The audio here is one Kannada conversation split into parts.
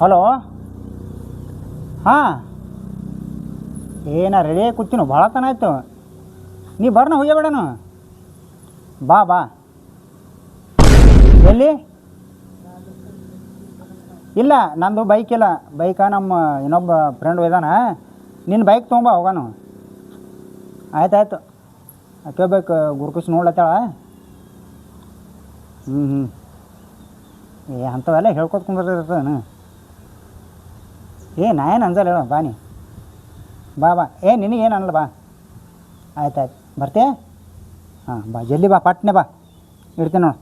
ಹಲೋ? ಹಾಂ. ಏನ ರೆಡಿ ಕೂತೀನು? ಭಾಳ ತನ ಆಯ್ತು. ನೀ ಬರ್ನ ಹೋಗ್ಯಬೇಡನು ಬಾ ಬಾ. ಎಲ್ಲಿ? ಇಲ್ಲ, ನಂದು ಬೈಕ್ ಇಲ್ಲ. ಬೈಕ ನಮ್ಮ ಇನ್ನೊಬ್ಬ ಫ್ರೆಂಡ್ ಇದಾನ ನಿನ್ನ ಬೈಕ್ ತೊಗೊಂಬ ಹೋಗಾನು ಆಯ್ತಾಯ್ತು ಆಯ್ತು ಅಕ್ಕೆ ಬೇಕು ಗುರುಕುಸ್ ನೋಡ್ಲತ್ತಾಳ. ಹ್ಞೂ ಹ್ಞೂ ಏ, ಅಂಥವೆಲ್ಲ ಹೇಳ್ಕೊತ ಕುಂದಿರ್ತೇನೆ ಏ, ನಾ ಏನು ಅನ್ಸಲ್ಲ ಹೇಳೋ, ಬಾ ನೀ. ಬಾ ಬಾ. ಏ ನಿನಗೇನು ಅನ್ನಲ್ಲ, ಬಾ. ಆಯ್ತು ಆಯ್ತು. ಬರ್ತೀಯ? ಹಾಂ, ಬಾ. ಜಲ್ದಿ ಬಾ, ಪಟ್ನೆ ಬಾ. ಇಡ್ತೀನಿ ನೋಡು.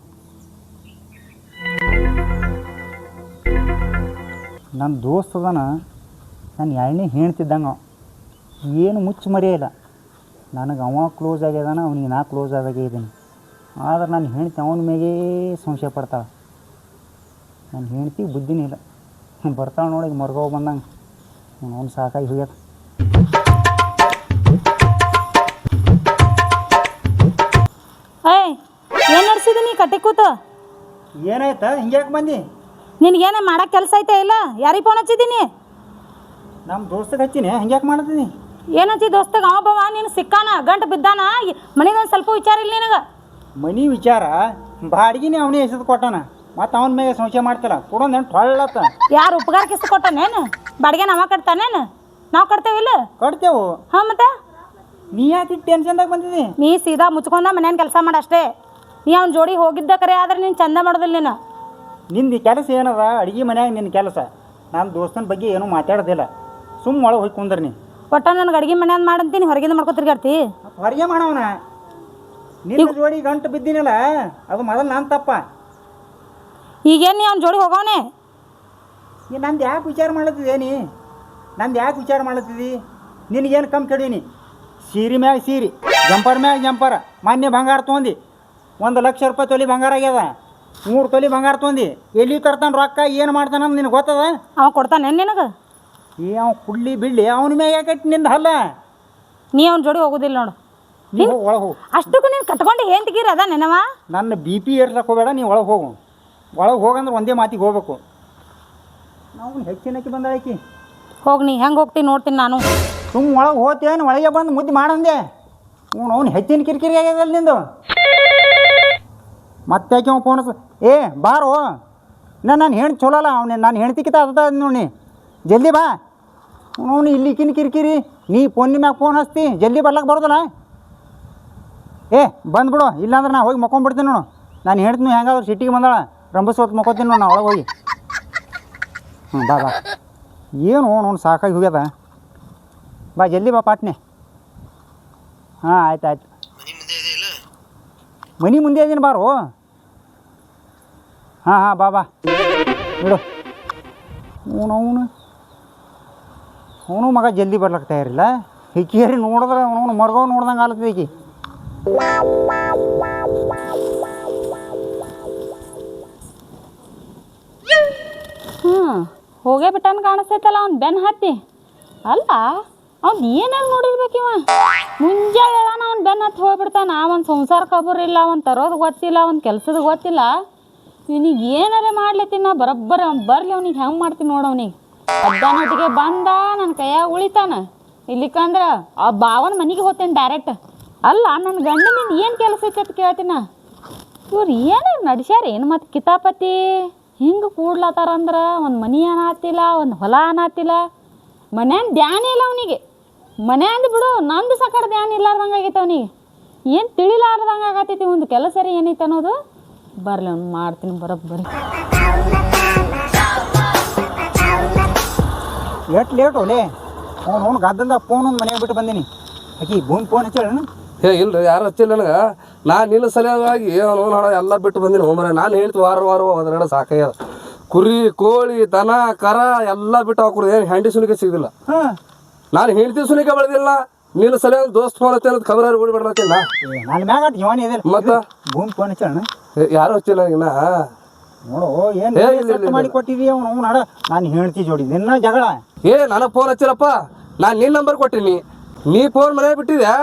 ನನ್ನ ದೋಸ್ತ ಅದಾನ, ನಾನು ಎರಡನೇ ಹೇಳ್ತಿದ್ದಂಗೆ ಏನು ಮುಚ್ಚು ಮರೆಯಿಲ್ಲ ನನಗೆ ಅವ ಕ್ಲೋಸ್ ಆಗ್ಯದಾನ ಅವನಿಗೆ ನಾ ಕ್ಲೋಸ್ ಆದಾಗೆ ಇದ್ದೀನಿ. ಆದ್ರೆ ನಾನು ಹೆಂಡತಿ ಅವನ ಮೇಗೇ ಸಂಶಯ ಪಡ್ತಾಳೆ. ನನ್ನ ಹೆಣ್ತಿ ಬುದ್ಧಿನೇ ಬರ್ತಾಳೆ ನೋಡಿ ಈಗ ಬಂದಂಗ. ಅವ್ನು ಸಾಕಾಗಿ ಹೋಗ್ಯದ ಏಯ್ ಏನು ನಡೆಸಿದ ನೀ ಕಟ್ಟಿ ಕೂತು? ಏನಾಯ್ತಾ? ಹಿಂಗ್ಯಾಕೆ ಬಂದಿ? ನಿನಗೇನ ಮಾಡಕ್ಕೆ ಕೆಲಸ ಐತೆ ಇಲ್ಲ? ಯಾರಿಗೆ ಫೋನ್ ಹಚ್ಚಿದ್ದೀನಿ ನಮ್ಮ ದೋಸ್ತಗೆ ಹಚ್ಚಿನಿ ಹಿಂಗ್ಯಾಕೆ ಮಾಡಿದ್ದೀನಿ ಏನು ಹಚ್ಚಿ ದೋಸ್ತಗ? ಅವ ಬವ ನೀನು ಸಿಕ್ಕಾನ ಗಂಟು ಬಿದ್ದಾನ? ಮನೆದೊಂದು ಸ್ವಲ್ಪ ವಿಚಾರ ಇಲ್ಲ ನಿನಗೆ? ಮನಿ ವಿಚಾರ? ಬಾಡಿಗೆನೇ ಅವನೇ ಎಸೆದು ಕೊಟ್ಟಾನ. ಮತ್ತು ಅವನ ಮೇಲೆ ಸಂಶಯ ಮಾಡ್ತಿಲ್ಲ ಕೊಡೋ ಏನು ಟೊಳ್ಳತ್ತ ಯಾರು ಉಪಕಾರ ಕಿಸ್ ಕೊಟ್ಟನೇನು ಬಾಡಿಗೆ ನಾವ ಕಟ್ತಾನೇನು ನಾವು ಕಟ್ತೇವಿಲ್ಲ ಕಟ್ತೇವು. ಹಾಂ ಮತ್ತೆ? ನೀ ಯಾಕೆ ಟೆನ್ಷನ್ದಾಗ ಬಂದಿದಿ? ನೀ ಸೀದಾ ಮುಚ್ಕೊಂಡ ಮನೇನ ಕೆಲಸ ಮಾಡಷ್ಟೇ ನೀ ಅವ್ನ ಜೋಡಿ ಹೋಗಿದ್ದ ಕರೆ ಆದ್ರೆ ನೀನು ಚಂದ ಮಾಡೋದಿಲ್ಲ ನೀನು. ನಿಂದು ಕೆಲಸ ಏನದ? ಅಡುಗೆ ಮನ್ಯಾಗ ನಿನ್ನ ಕೆಲಸ. ನಾನು ದೋಸ್ತನ ಬಗ್ಗೆ ಏನೂ ಮಾತಾಡೋದಿಲ್ಲ. ಸುಮ್ಮ ಒಳಗೆ ಹೋಗಿ ಕುಂದ್ರ ನೀ. ಒಟ್ಟ ನನಗೆ ಅಡುಗೆ ಮನ್ಯಾಗ ಮಾಡಂತೀನಿ ಹೊರಗಿಂದ ಮಾಡ್ಕೊ ತಿರ್ಗಾಡ್ತಿ ಮತ್ತ್ ಹೊರಗೆ ಮಾಡವನ ನಿನ್ನ ಜೋಡಿ ಗಂಟು ಬಿದ್ದಿನಲ್ಲ ಅದು ಮೊದಲು ನಾನು ತಪ್ಪ. ಈಗೇನು ನೀ ಅವ್ನ ಜೋಡಿ ಹೋಗೋನೆ ಈ ನಂದು ಯಾಕೆ ವಿಚಾರ ಮಾಡ್ಲತ್ತಿದೇನಿ ನೀ? ನಂದು ಯಾಕೆ ವಿಚಾರ ಮಾಡ್ಲತ್ತಿದಿ ನಿನಗೇನು ಕಮ್ಮಿ ಕಡೀನಿ ಸೀರೆ ಮ್ಯಾಗ ಸೀರೆ ಜಂಪರ್ ಮ್ಯಾಗ ಜಂಪರ ಮಾನ್ಯ ಬಂಗಾರ ತೊಗೊಂಡು ಒಂದು ಲಕ್ಷ ರೂಪಾಯಿ ತೊಲಿ ಬಂಗಾರ ಆಗ್ಯದ. ಮೂರು ತೊಲಿ ಬಂಗಾರ ತೊಂದು. ಎಲ್ಲಿ ತರ್ತಾನೆ ರೊಕ್ಕ ಏನು ಮಾಡ್ತಾನ ನಿನಗೆ ಗೊತ್ತದ? ಅವ ಕೊಡ್ತಾನೆ ನಿನಗೆ? ಏ ಅವ ಕುಳ್ಳಿ ಬಿಡ್ಲಿ ಅವನ ಮ್ಯಾಗ ಯಾಕೆ ನಿಂದ ಹಲ್ಲ? ನೀ ಅವ್ನ ಜೋಡಿ ಹೋಗೋದಿಲ್ಲ ನೋಡು. ನೀವು ಒಳಗೆ ಹೋಗು. ಅಷ್ಟಕ್ಕೂ ನೀನು ಕಟ್ಕೊಂಡು ಏನು ತೆಗೀರಿ ಅದ ನೆನವ ನನ್ನ ಬಿ ಪಿ ಏರ್ಸಕ್ಕೆ ಹೋಗಬೇಡ ನೀವು ಒಳಗೆ ಹೋಗು. ಒಳಗೆ ಹೋಗಂದ್ರೆ ಒಂದೇ ಮಾತಿಗೆ ಹೋಗ್ಬೇಕು. ನಾವು ಹೆಚ್ಚಿನಕ್ಕೆ ಬಂದಾಕಿ ಹೋಗಿ ನೀ ಹೆಂಗೆ ಹೋಗ್ತೀನಿ ನೋಡ್ತೀನಿ ನಾನು. ಸುಮ್ಮ ಒಳಗೆ ಹೋತೇನು ಒಳಗೆ ಬಂದು ಮುದ್ದೆ ಮಾಡಂದೆ. ಹ್ಞೂ ಅವ್ನು ಹೆಚ್ಚಿನ ಕಿರಿಕಿರಿ ಆಗ್ಯದಲ್ಲ ನಿಂದು. ಮತ್ತೆ ಯಾಕೆ ಅವ್ನು ಫೋನ್ ಏ ಬಾರೋ. ನಾನು ನಾನು ಹೆಣ್ಣು ಚಲೋ ಅಲ್ಲ ಅವ್ನು ನಾನು ಹೆಣ್ತಿಕಿತ ಅದ ನೋಡಿ ಜಲ್ದಿ ಬಾ. ಅವನು ಇಲ್ಲಿ ಕಿನ್ ಕಿರಿಕಿರಿ. ನೀ ಫೋನ್ ಮ್ಯಾಗ ಫೋನ್ ಹಚ್ತಿ ಜಲ್ದಿ ಬರ್ಲಕ್ಕೆ ಬರೋದಲ್ಲ. ಏ ಬಂದ್ಬಿಡು. ಇಲ್ಲಾಂದ್ರೆ ನಾ ಹೋಗಿ ಮಕ್ಕೊಂಡ್ಬಿಡ್ತೀನಿ ನೋಡು. ನಾನು ಹೇಳ್ತೀನಿ ಹೆಂಗಾದ್ರು ಸಿಟ್ಟಿಗೆ ಬಂದಾಳ. ರಂಬಸ್ವತ್ತು ಮಕ್ಕೋತೀನಿ ನೋಡಿ ನಾ ಒಳಗೆ ಹೋಗಿ. ಹ್ಞೂ ಬಾ ಬಾ. ಏನು ನೋನು ಸಾಕಾಗಿ ಹೋಗ್ಯದ? ಬಾ, ಜಲ್ದಿ ಬಾ ಪಾಟ್ನೆ. ಹಾಂ, ಆಯ್ತು ಆಯ್ತು. ಮನೆ ಮುಂದೆ ಇದೀನಿ ಬಾರು. ಹಾಂ ಹಾಂ, ಬಾ ಬಾ. ಬಿಡು ಅವನು ಅವನು. ಅವನು ಮಗ ಜಲ್ದಿ ಬರ್ಲಕ್ಕೆ ತಯಾರಿಲ್ಲ. ಹಿಕ್ಕೇರಿ ನೋಡಿದ್ರೆ ಅವನು ಮರ್ಗೋ ನೋಡ್ದಂಗೆ ಆಲತ್ತದ ಈಕಿ ಹೋಗೇ ಬಿಟ್ಟನ್ ಕಾಣಿಸ್ತೈತಲ್ಲ ಅವ್ನು ಬೆನ್ ಹತ್ತಿ. ಅಲ್ಲ, ಅವ್ನು ಏನೇನು ನೋಡಿರ್ಬೇಕು ಇವ? ಮುಂಜಾನೆ ಹೇಳಾನ ಅವ್ನು ಬೆನ್ ಹತ್ತಿ ಹೋಗ್ಬಿಡ್ತಾನ. ಒಂದು ಸಂಸಾರ ಇಲ್ಲ, ಅವನ್ ತರೋದು ಗೊತ್ತಿಲ್ಲ ಒಂದು ಕೆಲ್ಸದ ಗೊತ್ತಿಲ್ಲ. ಇವನಿಗೆ ಏನಾರೇ ಮಾಡ್ಲತ್ತೀನಿ ನಾ? ಬರೋಬ್ಬರ ಅವ್ನು ಬರಲಿ, ಅವ್ನಿಗೆ ಹೆಂಗೆ ಮಾಡ್ತೀನಿ ನೋಡು ಅವ್ನಿಗೆ. ಹೊತ್ತಿಗೆ ಬಂದ ನನ್ನ ಕೈಯಾಗ ಉಳಿತಾನ. ಇಲ್ಲಿಕಂದ್ರ ಆ ಬಾವನ ಮನೆಗೆ ಹೋಗ್ತೇನೆ ಡೈರೆಕ್ಟ್ ಅಲ್ಲ ನನ್ನ ಗಂಡನಿಂದ ಏನು ಕೆಲಸ ಐತೆ ಅಂತ ಕೇಳ್ತೀನ ಇವ್ರು ಏನಾರು ನಡ್ಸ್ಯಾರ ಏನು ಮತ್ತು ಕಿತಾಪತಿ? ಹಿಂಗೆ ಕೂಡ್ಲತ್ತಾರಂದ್ರೆ ಒಂದು ಮನೆ ಅನ್ನತ್ತಿಲ್ಲ ಒಂದು ಹೊಲ ಅನ್ನತ್ತಿಲ್ಲ ಮನ್ಯಾನ ಧ್ಯಾನ ಇಲ್ಲ ಅವನಿಗೆ. ಮನೆ ಅಂದ್ ಬಿಡು ನಂದು ಸಕಡ ಧ್ಯಾನ ಇಲ್ಲಾರ್ದಂಗೆ ಆಗೈತೆ ಅವನಿಗೆ. ಏನು ತಿಳಿಲಾರ್ದಂಗೆ ಆಗತ್ತೈತಿ ಒಂದು ಕೆಲಸ ರೀ ಏನೈತೆ ಅನ್ನೋದು ಬರಲಿ ಅವ್ನು ಮಾಡ್ತೀನಿ ಬರ್ರಿ ಎಷ್ಟು ಲೇಟ್ ಹೋಲೇ ಅವ್ನು ಅವ್ನು ಗದ್ದಲ್ದಾಗ ಫೋನ್ ಒಂದು ಮನೆಗೆ ಬಿಟ್ಟು ಬಂದೀನಿ. ಆಕಿ ಭೂಮಿ ಫೋನ್ ಹಚ್ಚೇಳ ಹೇ ಇಲ್ರಿ ಯಾರು ಹಚ್ಚಿಲ್ಲ ನನಗೆ. ನಾನು ನಿನ್ನ ಸಲುವಾಗಿ ಅವನು ಹಾಡ ಎಲ್ಲ ಬಿಟ್ಟು ಬಂದಿನಿ ಹೋಮರ. ನಾನು ಹೇಳ್ತು ವಾರ ವಾರ ಅದರ ಸಾಕಾಗ್ಯದ. ಕುರಿ ಕೋಳಿ ದನ ಕರ ಎಲ್ಲ ಬಿಟ್ಟು ಹಾಕೊಡು ಏನು ಹೆಂಡಿ ಸುನಿಕೆ ಸಿಗಲಿಲ್ಲ ಹಾಂ. ನಾನು ಹೇಳ್ತೀವಿ ಸುನಿಕೆ ಬೆಳೆದಿಲ್ಲ. ನಿನ್ನ ಸಲುವಾಗಿ ದೋಸ್ತ್ ಫೋನ್ ಹಚ್ಚಿ ಅನ್ನೋದು ಕಬರ ಓಡಿ ಬಿಡ್ಲತ್ತಿಲ್ಲ ನನ್ನ ಮ್ಯಾಗ ಜವಾನಿ ಇದೆ ಮತ್ತೆ? ಭೂಮಿ ಫೋನ್ ಯಾರು ಹಚ್ಚಿಲ್ಲ ಈಗ ನೋಡು ಏನು ಏ, ಇಲ್ಲ, ಇಲ್ಲ, ಮಾಡಿ ಕೊಟ್ಟಿದ್ವಿ ಅವ್ನು. ಅವ್ನು ನಡ. ನಾನು ಹೇಳ್ತಿ ಜೋಡಿ. ನಿನ್ನ ಜಗಳ. ಏ ನನಗೆ ಫೋನ್ ಹಚ್ಚಿರಪ್ಪ ನಾನು ನಿನ್ನ ನಂಬರ್ ಕೊಟ್ಟಿನಿ. ನೀ ಫೋನ್ ಮನೆ ಬಿಟ್ಟಿದ್ಯಾ?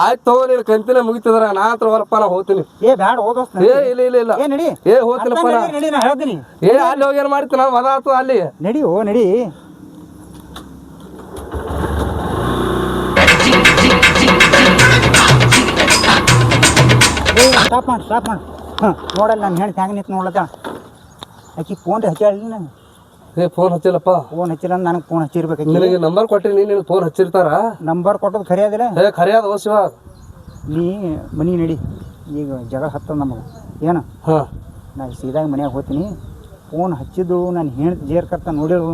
ಆಯ್ತು ತಗೋ ನೀನು ಕಂತಿನ ಮುಗಿತದ್ರ ನಾ ಹತ್ರ ಹೊರಪ್ಪ ನಾ ಹೋಗ್ತೀನಿ. ಏ ಬ್ಯಾಡ ಹೋದೋಸ್ತ ಏ ಇಲ್ಲ ಇಲ್ಲ ಇಲ್ಲ. ಏ ನಡಿ. ಏ ಹೋಗ್ತೀನಪ್ಪ ನಾ. ನಡಿ, ನಡಿ ನಾ ಹೇಳ್ತೀನಿ. ಏ ಅಲ್ಲಿ ಹೋಗಿ ಏನ್ ಮಾಡ್ತೀನ ನಾನು ಮದ ಆತು ಅಲ್ಲಿ. ನಡಿ ಓ ನಡಿ. ಸ್ಟಾಪ್ ಮಾಡಿ ಸ್ಟಾಪ್ ಮಾಡಿ. ಹಾಂ ನೋಡಲ್ಲ ನಾನು ಹೇಳಿ ಹ್ಯಾಂಗ ನಿಂತು ನೋಡ್ಲತ್ತ ಆಕಿ ಫೋನ್ ಹಚ್ಚಾಳಿ ನಾನು. ಏ ಫೋನ್ ಹಚ್ಚಿಲ್ಲಪ್ಪ. ಫೋನ್ ಹಚ್ಚಿಲ್ಲ ನನಗೆ ಫೋನ್ ಹಚ್ಚಿರ್ಬೇಕು. ನಿನಗೆ ನಂಬರ್ ಕೊಟ್ಟಿನಿ ನೀನು ಫೋನ್ ಹಚ್ಚಿರ್ತಾರ? ನಂಬರ್ ಕೊಟ್ಟದ್ದು ಖರೆ ಅದಿಲ್ಲ ಏ ಖರೆ ಅದ ಶಿವ. ನೀ ಮನೆ ನಡಿ. ಈಗ ಜಗಳ ಹತ್ತದ ನಮಗೆ. ಏನು? ಹಾಂ. ನಾ ಸೀದಾಗ ಮನ್ಯಾಗ ಹೋಗ್ತೀನಿ ಫೋನ್ ಹಚ್ಚಿದ್ದು ನಾನು ಹೆಣ್ ಜೇರ್ ಕರ್ತ ನೋಡಿರು.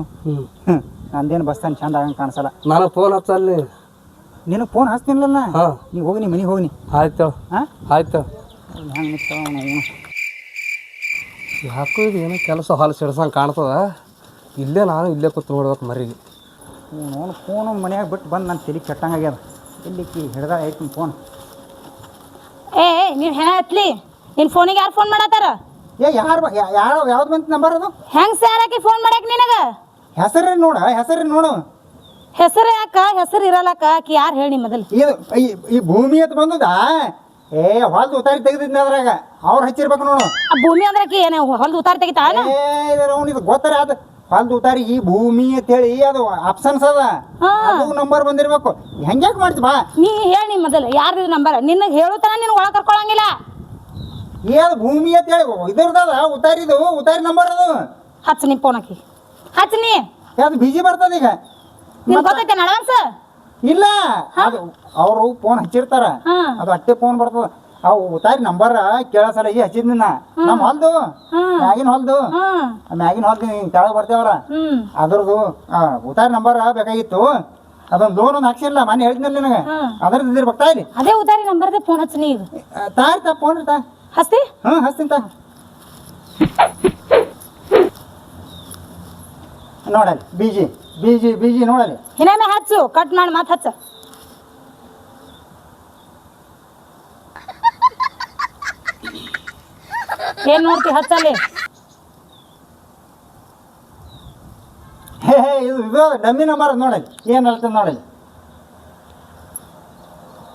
ನಂದೇನು ಬಸ್ತಾನ ಚಂದ ಆಗಂಗೆ ಕಾಣಿಸಲ್ಲ. ನಾನು ಫೋನ್ ಹಚ್ಚಲ್ಲಿ ನಿನಗೆ ಫೋನ್ ಹಚ್ತೀನಿಲ್ಲ ಹಾ. ನೀವು ಹೋಗಿ ನೀ ಮನೆಗೆ ಹೋಗಿ ಆಯ್ತು. ಹಾಂ ಆಯ್ತು. ಹೆಂಗೆ ಯಾಕೋ ಇದು ಏನೋ ಕೆಲಸ ಹಾಲು ಸಿಡ್ಸಂಗೆ ಕಾಣ್ತದ. ಇಲ್ಲೇ ನಾನು ಇಲ್ಲೇ ಕೂತ್ ನೋಡ್ಬೇಕು ಮರಿಗೆ ನೋನು ಫೋನು ಮನ್ಯಾಗ ಬಿಟ್ಟು ಬಂದು ನನ್ನ ತಲೆ ಕೆಟ್ಟಂಗೆ ಆಗ್ಯದ. ಇಲ್ಲಿಕ್ಕಿ ಹಿಡ್ದ ಐತಿ ಫೋನ್ ಏ ನೀವು ಹೆಣ ಹತ್ಲಿ? ನಿನ್ನ ಫೋನಿಗೆ ಯಾರು ಫೋನ್ ಮಾಡತ್ತಾರ? ಏ ಯಾರು ಯಾರು ಯಾವ್ದು ಬಂತು ನಂಬರ್ ಅದು? ಹೆಂಗ್ ಸಾರಕ್ಕೆ ಫೋನ್ ಮಾಡಕ್ ನಿನಗ? ಹೆಸರು ನೋಡ ಹೆಸರು ನೋಡು. ಹೆಸರು ಯಾಕ? ಹೆಸರು ಇರಲ್ಲಕ್ಕ ಆಕಿ ಯಾರು ಹೇಳಿ ಮೊದಲು? ಇದು ಈ ಈ ಭೂಮಿ ಅಂತ ಬಂದದ? ಏ ಹೊಲ್ದು ಉತ್ತಾರಿ ತೆಗೆದಿದ್ನ ಅದ್ರಾಗ. ಅವ್ರು ಹಚ್ಚಿರ್ಬೇಕು ನೋಡು. ಆ ಭೂಮಿ ಅಂದ್ರೆ ಆಕಿ ಏನು ಹೊಲ್ದು ಉತ್ತಾರ ತೆಗಿತಾಳ ಏ ಅವ್ನು ಇದು ಗೊತ್ತಾರ ಅದು. ಹೊಲ್ದು ಉತ್ತಾರಿ ಈ ಭೂಮಿ ಅಂತ ಹೇಳಿ ಅದು ಆಪ್ಷನ್ಸ್ ಅದ. ಹಾ. ಅದು ನಂಬರ್ ಬಂದಿರ್ಬೇಕು. ಹೆಂಗ್ಯಾಕ್ ಮಾಡ್ತಿ ಬಾ. ನೀ ಹೇಳಿ ಮೊದಲು ಯಾರ್ದು ನಂಬರ್ ನಿನಗೆ ಹೇಳುತ್ತಾನ ನಿನ್ ಒಳಗೆ ಕರ್ಕೊಳಂಗಿಲ್ಲ. ಅದು ಭೂಮಿ ಅಂತೇಳಿ ಇದರ್ದದ ಉತ್ತಾರಿದು ಉತಾರಿ ನಂಬರ್ ಅದು. ಹಚ್ಚ ನೀ ಫೋನ್ ಹಾಕಿ. ಹಚ್ಚ ನೀ. ಅದು ಬಿಜಿ ಬರ್ತದ ಈಗ. ನಿನ್ ಗೊತ್ತೈತೆ ಅಡ್ವಾನ್ಸ್ ಇಲ್ಲ. ಅದು ಅವರು ಫೋನ್ ಹಚ್ಚಿರ್ತಾರ. ಹಾ. ಅದು ಅಟ್ಟೆ ಫೋನ್ ಬರ್ತದ. ಅವು ಉತ್ತಾರಿ ನಂಬರ್ ಕೇಳಸಲ್ಲ ಈ ನಿನ್ನ ನಮ್ಮ ಹೊಲ್ದು. ಮ್ಯಾಗಿನ ಹೊಲ್ದು. ಆ ಮ್ಯಾಗಿನ ಹೊಲ್ದು ಹಿಂಗೆ ಕೆಳಗೆ ಬರ್ತೇವ್ರ ಅದ್ರದ್ದು ಉತಾರಿ ನಂಬರ್ ಬೇಕಾಗಿತ್ತು. ಅದೊಂದು ಲೋನ್ ಒಂದು ಹಾಕ್ಸಿಲ್ಲ ಮನೆ ಹೇಳಿದ್ನಲ್ಲ ನಿನಗೆ. ಅದ್ರದ್ದು ಇದ್ರ ಬರ್ತಾ ಇಲ್ಲಿ ಅದೇ ಉದಾರಿ ನಂಬರ್ ಫೋನ್ ಹಚ್ಚಿ ನೀವು ಈಗ. ತಾರ್ ತಾ ಫೋನ್ ತಾ ಹಸ್ತಿ ಹ್ಞೂ ಹಚ್ತೀನಿ ತಾ. ನೋಡಲ್ಲಿ ಬಿಜಿ ಬಿಜಿ ಬಿಜಿ ನೋಡಲಿ ಇನ್ನೊಮ್ಮೆ ಹಚ್ಚು ಕಟ್ ಮಾಡಿ ಮತ್ತೆ ಹಚ್ಚ. ಏನ್ ನೋಡ್ತಿ ಹಚ್ಚಲ್ಲಿ? ಹೇ ಹೇ ಇದು ಇದು ಡಮ್ಮಿ ನಂಬರ್ ನೋಡಲಿ ಏನು ಹೇಳ್ತದೆ ನೋಡಲಿ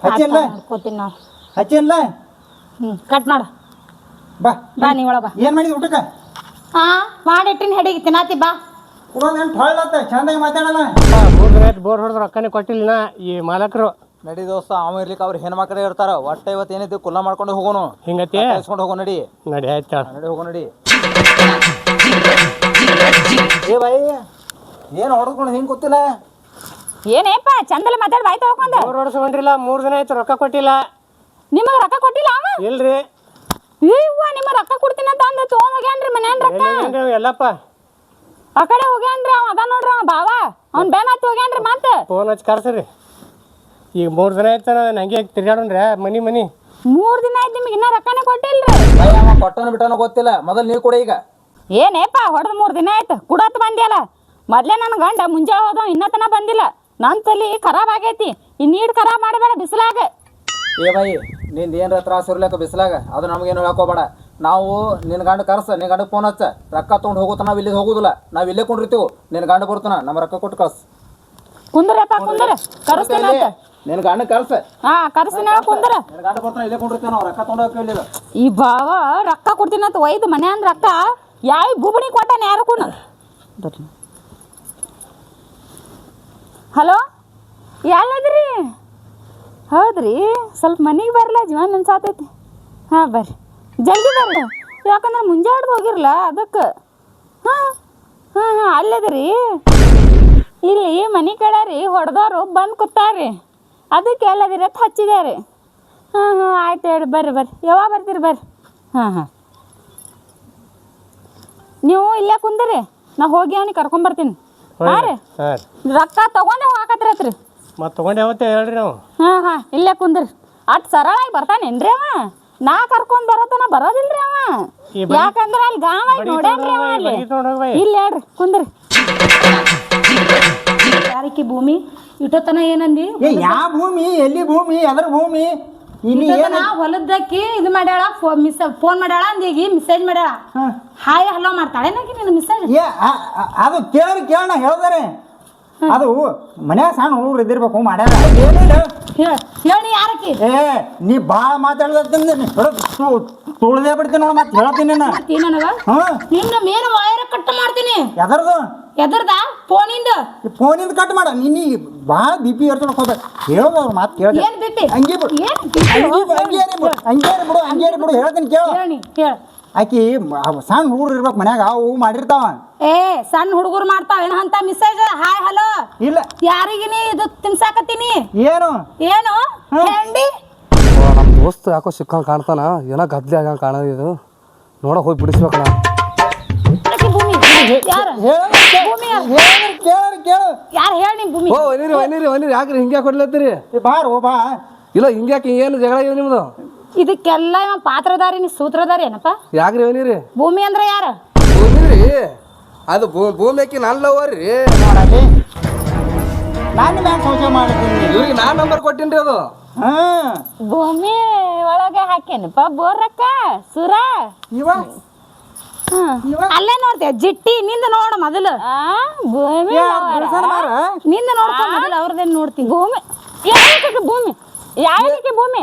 ಹಚ್ಚಿಲ್ಲ ನೋಡ್ಕೋತೀನಿ ನಾವು ಹಚ್ಚಿಲ್ಲ ಕಟ್ ಮಾಡು. ಬಾ ಬಾ ನೀ ಒಳ ಬಾ. ಏನು ಮಾಡಿದ್ವಿ ಊಟಕ್ಕೆ? ಹಾ ಮಾಡಿಟ್ಟಿನ ಹೆಡಿಗೆ. ತಿನ್ನಾತಿ ಬಾ. ಕೊಡೋದು ಹೊಳ್ಳತ್ತ ಚಂದಾಗಿ ಮಾತಾಡಲ್ಲ. ಬೋರ್ ಹೊಡೆದು ರೊಕ್ಕನೇ ಕೊಟ್ಟಿಲ್ಲ ಈ ಮಾಲಕರು. ನಡಿ ದೋಸ್ತ ಅವ ಇರ್ಲಿಕ್ಕೆ ಅವ್ರು ಹೆಣ್ಮಕ್ಳೇ ಇರ್ತಾರ. ಒಟ್ಟ ಇವತ್ತು ಏನಿದ್ದು ಕುಲ್ಲ ಮಾಡ್ಕೊಂಡು ಹೋಗೋನು. ಹಿಂಗತಿ? ಕಳ್ಸ್ಕೊಂಡು ಹೋಗೋ ನಡಿ. ನಡಿ ಆಯ್ತು ನಡಿ ಹೋಗೋ ನಡಿ. ಏ ಬಾಯಿ ಏನು ಹೊಡೆದ್ಕೊಂಡು ಹಿಂಗೆ ಗೊತ್ತಿಲ್ಲ ಏನೇಪ್ಪ ಚಂದಲ್ಲಿ ಮಾತಾಡಿ ಬಾಯ್ ತೊಳ್ಕೊಂಡ. ಬೋರ್ ಹೊಡ್ಸ್ಕೊಂಡ್ರಿಲ್ಲ ಮೂರು ದಿನ ಆಯ್ತು ರೊಕ್ಕ ಕೊಟ್ಟಿಲ್ಲ. ನಿಮಗೆ ರೊಕ್ಕ ಕೊಟ್ಟಿಲ್ಲ ಅವ? ಇಲ್ರಿ. ಇವ್ವ ನಿಮ್ಮ ರೊಕ್ಕ ಕೊಡ್ತೀನಿ ಅಂತ ಅಂದ ತೊಗೊಂಡ್ ಹೋಗ್ಯಾನ್ರಿ ಮನ್ಯಾನ್ ರೊಕ್ಕ? ಎಲ್ಲಪ್ಪ? ಆ ಕಡೆ ಹೋಗ್ಯಾನ್ರಿ ಅವ? ಅದ ನೋಡ್ರಿ ಅವ ಬಾವ. ಅವ್ನ ಬೆನ್ ಹತ್ತಿ ಹೋಗ್ಯಾನ್ರಿ ಮತ್ತೆ? ಫೋನ್ ಹಚ್ಚಿ ಕರ್ಸ್ರಿ. ಈಗ ಮೂರು ದಿನ ಆಯ್ತ ನಂಗೆ ತಿರ್ಗಾಡೋಣ್ರಿ? ಮನಿ ಮನಿ. ಮೂರ್ ದಿನ ಆಯ್ತು ನಿಮಗೆ ಇನ್ನ ರೊಕ್ಕನೇ ಕೊಟ್ಟಿಲ್ರಿ. ಅವ ಕೊಟ್ಟನ ಬಿಟ್ಟನ ಗೊತ್ತಿಲ್ಲ. ಮೊದಲು ನೀ ಕೊಡ ಈಗ. ಏನೇಪ್ಪ ಹೊಡೆದ್ ಮೂರ್ ದಿನ ಆಯ್ತು. ಕುಡತ್ ಬಂದಿಲ್ಲ ಮೊದ್ಲೇ ನನ್ನ ಗಂಡ ಮುಂಜಾ ಹೋದ ಇನ್ನತನ ಬಂದಿಲ್ಲ. ನನ್ನ ತಲಿ ಖರಾಬ್ ಆಗೈತಿ. ಈ ನೀರು ಖರಾಬ್ ಮಾಡಬೇಡ ಬಿಸಿಲಾಗ. ಏ ಬಾಯಿ ನಿಂದ ಏನ್ರ ತ್ರಾಸ ಇರ್ಲಕ್ಕ ಬಿಸಿಲಾಗ? ಅದು ನಮಗೇನು ಹೇಳ್ಕೋಬೇಡ. ನಾವು ನಿನ್ನ ಗಂಡ ಕರ್ಸ ನಿನ್ನ ಗಂಡ ಫೋನ್ ಹಚ್ಚ. ರೊಕ್ಕ ತೊಗೊಂಡು ಹೋಗುತ್ತ ನಾವು ಇಲ್ಲಿಗೆ ಹೋಗುದಿಲ್ಲ. ನಾವು ಇಲ್ಲೇ ಕೊಂಡಿರ್ತೀವಿ. ನಿನ್ನ ಗಂಡ ಬರ್ತಾನ ನಮ್ಮ ರೊಕ್ಕ ಕೊಟ್ಟು ಕಳ್ಸ. ಕುಂದ್ರಪ್ಪ ಕುಂದ್ರ. ಕರ್ಸ್ತೇನೆ ಅಂತ. ನಿನ್ನ ಗಂಡ ಕಳ್ಸ ಹಾ ಕರೆಸ್ತೀನಿ ಹೇಳ ಕುಂದ್ರ. ನಿನ್ನ ಗಂಡ ಬರ್ತಾನ ಇಲ್ಲೇ ರೊಕ್ಕ ಈ ಬಾವ ರೊಕ್ಕ ಕೊಡ್ತೀನಿ ಅಂತ ಒಯ್ದು ಅಂದ್ರೆ ರೊಕ್ಕ ಯಾವ ಬುಬಣಿ ಕೊಟ್ಟಾನ ಯಾರು ಕೂಡ? ಹಲೋ ಎಲ್ಲದ್ರಿ? ಹೌದ್ರಿ ಸ್ವಲ್ಪ ಮನೆಗೆ ಬರಲ್ಲ ಜೀವನ ಅನ್ಸಾತೈತಿ ಹಾಂ ಬರ್ರಿ. ಜಲ್ದಿ ಬರ್ರಿ. ಯಾಕಂದ್ರೆ ಮುಂಜಾಡ್ದು ಹೋಗಿರಲ್ಲ ಅದಕ್ಕೆ. ಹಾಂ ಹಾಂ ಹಾಂ ಅಲ್ಲದ್ರಿ ಇಲ್ಲಿ ಮನೆ ಕಡೆ ರೀ ಹೊಡೆದವ್ರು ಬಂದು ಕೂತಾರ್ರಿ. ಅದಕ್ಕೆ ಎಲ್ಲ ರೇಟ್ ಹಚ್ಚಿದ್ದಾರೆ ಹಾಂ ಹಾಂ ಆಯ್ತು ಹೇಳಿ ಬರ್ರಿ ಬರ್ರಿ. ಯಾವಾಗ ಬರ್ತೀರಿ ಬರ್ರಿ. ಹಾಂ ಹಾಂ. ನೀವು ಇಲ್ಲೇ ಕುಂದ್ರಿ. ನಾ ಹೋಗಿ ಅವ್ನಿಗೆ ಕರ್ಕೊಂಬರ್ತೀನಿ ಹಾಂ ರೀ. ಹಾಂ ರೊಕ್ಕ ತಗೊಂಡೆ ಹೋಗಕತ್ರತ್ರಿ ಮತ್ತೆ ತೊಗೊಂಡು ಯಾವತ್ತೇ ಹೇಳ್ರಿ ನಾವು. ಹಾಂ ಹಾಂ ಇಲ್ಲೇ ಕುಂದ್ರಿ. ಅಟ್ ಸರಳಾಗಿ ಬರ್ತಾನೇನ್ರಿ ಅವ? ನಾ ಕರ್ಕೊಂಡ್ ಬರತನ ಬರೋದಿಲ್ರಿ ಅವ? ಯಾಕಂದ್ರೆ ಅಲ್ಲಿ ಗಾವ ನೋಡ್ರಿ ನೋಡ್ಯಾನ್ರಿ ಅವ ಅಲ್ಲಿ. ಇಲ್ಲ ಹೇಳ್ರಿ ಕುಂದ್ರಿ. ಯಾರಿಕಿ ಭೂಮಿ? ಇಟ್ಟೋತನ ಏನಂದಿ? ಏ ಯಾವ ಭೂಮಿ? ಎಲ್ಲಿ ಭೂಮಿ? ಅದರ ಭೂಮಿ? ಇಲ್ಲಿ ಏನ? ಹೊಲದಕ್ಕಿ ಇದು ಮಾಡ್ಯಾಳ ಮಿಸ್ ಫೋನ್ ಮಾಡ್ಯಾಳ ಅಂದೀಗಿ ಮೆಸೇಜ್ ಮಾಡ್ಯಾಳ. ಹಾಯ್ ಹಲೋ ಮಾಡ್ತಾಳೆ ನಾಕಿ ನಿನ್ನ ಮೆಸೇಜ್ ಏ ಆ- ಆ- ಅದು ಕೇಳಿ ಕೇಳೋಣ ಹೇಳ್ದಾರೆ. ಅದು ಮನ್ಯಾಗ ಸಣ್ಣ ಹುಡುಗರು ಇದ್ದಿರ್ಬೇಕು ಮಾಡ್ಯಾರ. ಏನಿಲ್ಲ ಹೇಳ? ಹೇಳಿ ಯಾರಕ್ಕೆ? ಏ ನೀ ಭಾಳ ಮಾತಾಡ್ದಂದ್ರೆ ತುಳ್ದೇ ಬಿಡ್ತೀನಿ ನೋಡಿ ಮತ್ತೆ ಹೇಳ್ತೀನಿ ನಾನು ನನಗ ಹ್ಞೂ ನಿನ್ನ ಮೇನ್ ವೈರ್ ಕಟ್ ಮಾಡ್ತೀನಿ. ಎದರ್ದು ಎದರ್ದ? ಫೋನಿಂದ ಫೋನಿಂದ ಕಟ್ ಮಾಡ. ನಿನ್ನ ಭಾಳ ಬಿ ಪಿ ಏರ್ಸೋಕೆ ಹೋಗ್ಬೇಕು ಹೇಳೋದು ಅವ್ರ ಮಾತು ಕೇಳ್ದೆ. ಏನ್ ಬಿಟ್ಟಿ ಹಂಗೆ ಬಿಡು. ಹಂಗೇರಿ ಬಿಡು ಹಂಗೇರಿ ಬಿಡು. ಹಂಗೇರಿ ಬಿಡು ಹೇಳ್ತೀನಿ ಕೇಳು. ಹೇಳಿ ಹೇಳ. ಆಕಿ ಸಣ್ಣ ಹುಡುಗರು ಇರ್ಬೇಕು ಮನ್ಯಾಗ ಅವು ಮಾಡಿರ್ತಾವ. ಏ ಸಣ್ಣ ಹುಡುಗರು ಮಾಡ್ತಾವ. ಏನ ಅಂತ ಮೆಸೇಜ್ ಹಾಯ್ ಹಲೋ ಇಲ್ಲ. ಯಾರಿಗಿನಿ ಇದು ತಿನ್ಸಾಕತ್ತೀನಿ? ಏನು? ಏನು? ಹೆಂಡಿ? ನಮ್ಮ ದೋಸ್ತ ಯಾಕೋ ಸಿಕ್ಕಂಗೆ ಕಾಣ್ತಾನ. ಏನೋ ಗದ್ದೆ ಆಗ ಕಾಣೋದು ಇದು. ನೋಡ ಹೋಗಿ ಬಿಡಿಸ್ಬೇಕಣ್ಣ ಯಾರ? ಭೂಮಿ ಯಾರ್? ಹೇಳು ಕೇಳು ಕೇಳು ಯಾರು ಹೇಳಿ ನಿಮ್ ಭೂಮಿ? ಓ ಒನಿರಿ ಒನಿರಿ ಒನಿರಿ ಯಾಕ್ರಿ ಹಿಂಗೆ ಕೊಡ್ಲತ್ತೀರಿ ಬಾರೋ ಬಾ ಇಲ್ಲ ಹಿಂಗ್ಯಾಕೆ ಏನು ಜಗಳ ಇದೆ ನಿಮ್ದು? ಇದಕ್ಕೆಲ್ಲ ಇವ ಪಾತ್ರಧಾರಿ ನೀ ಸೂತ್ರಧಾರಿ ಏನಪ್ಪ? ಯಾಕ್ರಿ ಒನಿರಿ ಭೂಮಿ ಅಂದ್ರೆ ಯಾರ? ಭೂಮಿರಿ ಅದು ಭೂ ಭೂಮಿ ಹಾಕಿ ನಾನು ಲವರ್ ರೀ. ನೋಡಲ್ಲಿ. ನಾನು ಮ್ಯಾಗ ಸಂಶಯ ಮಾಡ್ತೀನಿ ಇವ್ರಿಗೆ ನಾನು ನಂಬರ್ ಕೊಟ್ಟಿನ್ರಿ ಅದು. ಹಾಂ. ಭೂಮಿ ಒಳಗೆ ಹಾಕೇನಪ್ಪ? ಬೋರಕ್ಕ ಸುರ? ಇವ? ಅಲ್ಲೇ ನೋಡ್ತೀಯ ಜಿಟ್ಟಿ ನಿಂದ ನೋಡ ಮೊದಲು. ಭೂಮಿ ನಿಂದ ನೋಡ್ಕೊ ಮೊದಲು ಅವ್ರದೇನ್ ನೋಡ್ತೀನಿ ಭೂಮಿ. ಯಾವಕ್ಕೆ ಭೂಮಿ? ಯಾವ ಭೂಮಿ?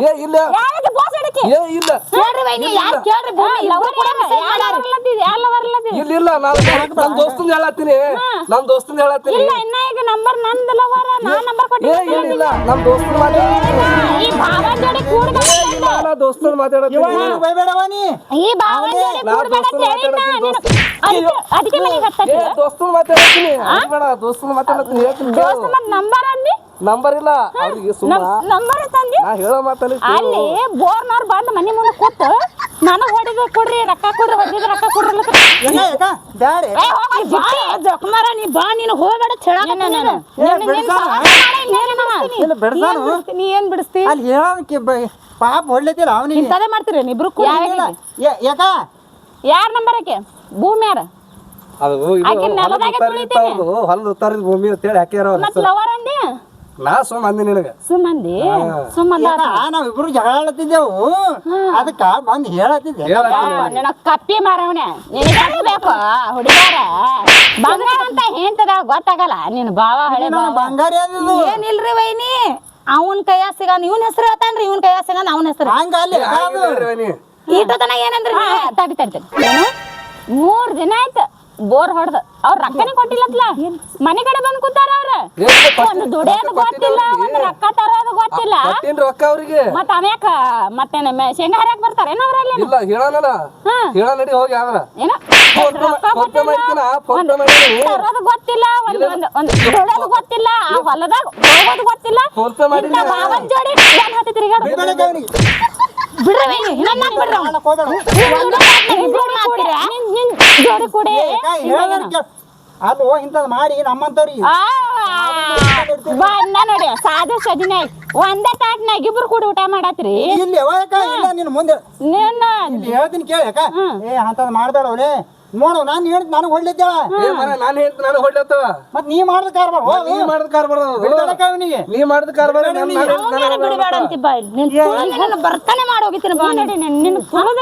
ಹಿಡಿಕಿ ಏ ಇಲ್ಲ. ಕೇಳ್ರಿ ಯಾರು ಕೇಳ್ರಿ ಭೂಮಿ? ಕೂಡ. ಇಲ್ಲ ಇಲ್ಲ ನಾನು ಹೇಳತ್ತೀನಿ. ನಮ್ಮ ದೋಸ್ತಂದ ಹೇಳತ್ತೀನಿ. ಇಲ್ಲ ಇನ್ನ ಈಗ ನಂಬರ್ ನಂದು ಲವರ್ ನಾ ನಂಬರ್ ಏ ಇಲ್ಲ ಇಲ್ಲ. ನಮ್ಮ ದೋಸ್ತನ ಮಾತಾಡತ್ತೀನಿ ಈ ಭಾವ ಜೋಡಿ ದೋಸ್ತನ ಇವ ಮಾತಾಡತ್ತೀನಿ ನೀನು ಬೈಬೇಡವ ನೀ? ಈ ಭಾವ ಜೋಡಿ ಕೂಡ್ಬೇಡ ದೋಸ್ತನ ಮಾತಾಡತ್ತೀನಿ ನೀನು. ಅದಕ್ಕೆ ಅದಕ್ಕೆ ಮನೆಗೆ ಹತ್ತಕ್ಕೆ. ಏ ದೋಸ್ತನ ಮಾತಾಡತ್ತೀನಿ ಬೇಡ ದೋಸ್ತನ ಮಾತಾಡತ್ತೀನಿ ಹೇಳ್ತೀನಿ ದೋಸ್ತ ಮತ್ ನಂಬರ್ ಅಂದಿ ನಂಬರ್ ಇಲ್ಲ. ಅವ್ರಿಗೆ ಸುಮ್ಮ. ನಂಬರ್ ತಂದಿ ನಾ ಹೇಳೋ ಮಾತಲ್ಲಿ ಅಲ್ಲಿ ಬೋರ್ನವ್ರು ಬಂದು ಮನೆ ಮುಂದೆ ಕೂತು ನನಗೆ ಹೊಡಿದ್ರೆ ಕೊಡ್ರಿ ರೊಕ್ಕ ಕೊಡ್ರಿ ಹೊಡೆದ ರೊಕ್ಕ ಕೊಡ್ರಿ ಜೊಕ್ಮಾರ ನೀ ಬಾ ನೀನು ಹೋಗ್ಬೇಡ? ನೀ ಏನ್ ಬಿಡಿಸ್ತಿ ಅಲ್ಲಿ ಹೇಳೋದಕ್ಕೆ ಪಾಪ ಹೊಡ್ಲತ್ತಿಲ್ಲ ಅವನಿಗೆ. ಇಂಥದೇ ಮಾಡ್ತೀರಿ ಇಬ್ರು ಕೂಡ ಯಾಕ? ಯಾರ ನಂಬರ್ ಆಕೆ? ಭೂಮಿ ಯಾರ? ಅದು. ಹೊಲದ ಉತ್ತಾರದ ಭೂಮಿ ಅಂತೇಳಿ ಹಾಕ್ಯಾರ ಅವ್ರು ಮತ್ ಲವರ್ ಅಂದಿ ನಾ ಸುಮ್ಮ ಅಂದಿ ನಿನಗೆ. ಸುಮ್ಮಂದಿ? ಸುಮ್ಮಂದ ಯಾಕ ನಾವಿಬ್ರು ಜಗಳ ಆಡತ್ತಿದ್ದೆವು ಅದಕ್ಕ ಬಂದ್ ಹೇಳತ್ತಿದ್ದೆ. ನಿನ್ನ ಕಪ್ಪಿ ಮಾರವನೆ. ನಿನಗೆ ಬೇಕು? ಹುಡುಗಾರ ಬಂಗಾರ ಅಂತ ಹೇಳ್ತದ ಗೊತ್ತಾಗಲ್ಲ. ನಿನ್ ಬಾವ ಹಳೆ ಬಂಗಾರ ಏನಿಲ್ರಿ ವೈನಿ? ಅವನ್ ಕೈಯ ಸಿಗನ್ ಇವನ್ ಹೆಸರು ಹೇಳ್ತಾನ್ರಿ ಇವನ್ ಕೈಯ ಸಿಗನ್ ಅವನ ಹೆಸರು. ಹಂಗ ಅಲ್ಲಿ ಅದು. ಈಟು ತನ ಏನಂದ್ರಿ? ತಡಿ ತಡಿ? ಮೂರ್ ದಿನ ಆಯ್ತು. ಬೋರ್ ಹೊಡೆದ ಅವ್ರ ರೊಕ್ಕನೇ ಕೊಟ್ಟಿಲ್ಲತ್ಲ. ಮನೆ ಕಡೆ ಬಂದ್ ಕೂತಾರ ಅವ್ರ. ಒಂದು ದುಡಿಯೋದು ಗೊತ್ತಿಲ್ಲ ಒಂದು ರೊಕ್ಕ ತರೋದು ಗೊತ್ತಿಲ್ಲ. ಕೊಟ್ಟೇನ್ರಿ ರೊಕ್ಕ ಅವ್ರಿಗೆ. ಮತ್ತ ಅವ್ಯಾಕ ಮತ್ತೆ ನಮ್ಮ ಶೇಂಗಾ ಹರಿಯಾಕ ಬರ್ತಾರೇನೋ ಅವ್ರಲ್ಲಿ? ಇಲ್ಲ ಹೇಳಲ್ಲ. ಹೇಳ ನಡಿ ಹೋಗಿ ಏನೋ ಕೊಟ್ಟಿಲ್ಲ, ತರೋದು ಗೊತ್ತಿಲ್ಲ ಒಂದ್ ಒಂದ್ ಒಂದ್ ದುಡಿಯೋದು ಗೊತ್ತಿಲ್ಲ ಆ ಹೊಲದಾಗ ಹೋಗೋದು ಗೊತ್ತಿಲ್ಲ. ಫೋನ್ ಪೇ ಮಾಡೀನಿ. ಇಂಥ ಜೋಡಿ ಏನ್ ಹತ್ತಿ ತಿರ್ಗಾಡ್ ಬಿಡ್ಬೇಡ ಅವ್ನಿಗೆ. ಬಿಡ್ರಿ ಬೈನಿ, ನನ್ನ ಬಿಡ್ರಿ ಅವ್ನ. ಮಾಡಕ್ ಹೋಗ್ಬೇಡ. ಇಬ್ರು ಕೂಡಿ, ನಿನ್- ನಿನ್ ಜೋಡಿ. ಅದು ಇಂಥದ್ ಮಾಡಿ ನಮ್ಮಂತವ್ರಿಗೆ ಬಂದ ನೋಡಿ ಸಾಧು ಸದಿನ ಒಂದೇ ತಾಟ್ನಾಗ ಇಬ್ರು ಕೂಡಿ ಊಟ ಮಾಡತ್ರಿ. ಇಲ್ಲಿ ಯಾವಾಗ ಇಲ್ಲ ನಿನ್ನ ಮುಂದೆ. ನಿನ್ನ ಹೇಳ್ತೀನಿ ಕೇಳಿ ಯಾಕ ಏ ಅಂತದ್ ಮಾಡ್ಬೇಡ ಅವಳೆ ನೋಡು ನಾನು ಹೇಳ್ತ ನಾನು ಹೊಡ್ಲಿದ್ದೆ ಏ ನಾನು ಹೇಳ್ತ ನಾನು ಹೊಡ್ಲತ್ತ ಮತ್ ನೀ ಮಾಡಿದ ಕಾರ್ಬಾರ ನೀ ಮಾಡದ ಕಾರ್ಬಾರ ಅವನಿಗೆ ನೀ ಮಾಡಿದ ಕಾರ್ಬಾರ ಬರ್ತಾನೆ ಮಾಡಿ ಹೋಗಿತ್ತೀನಿ ನಿನ್ನ ಕುಲದ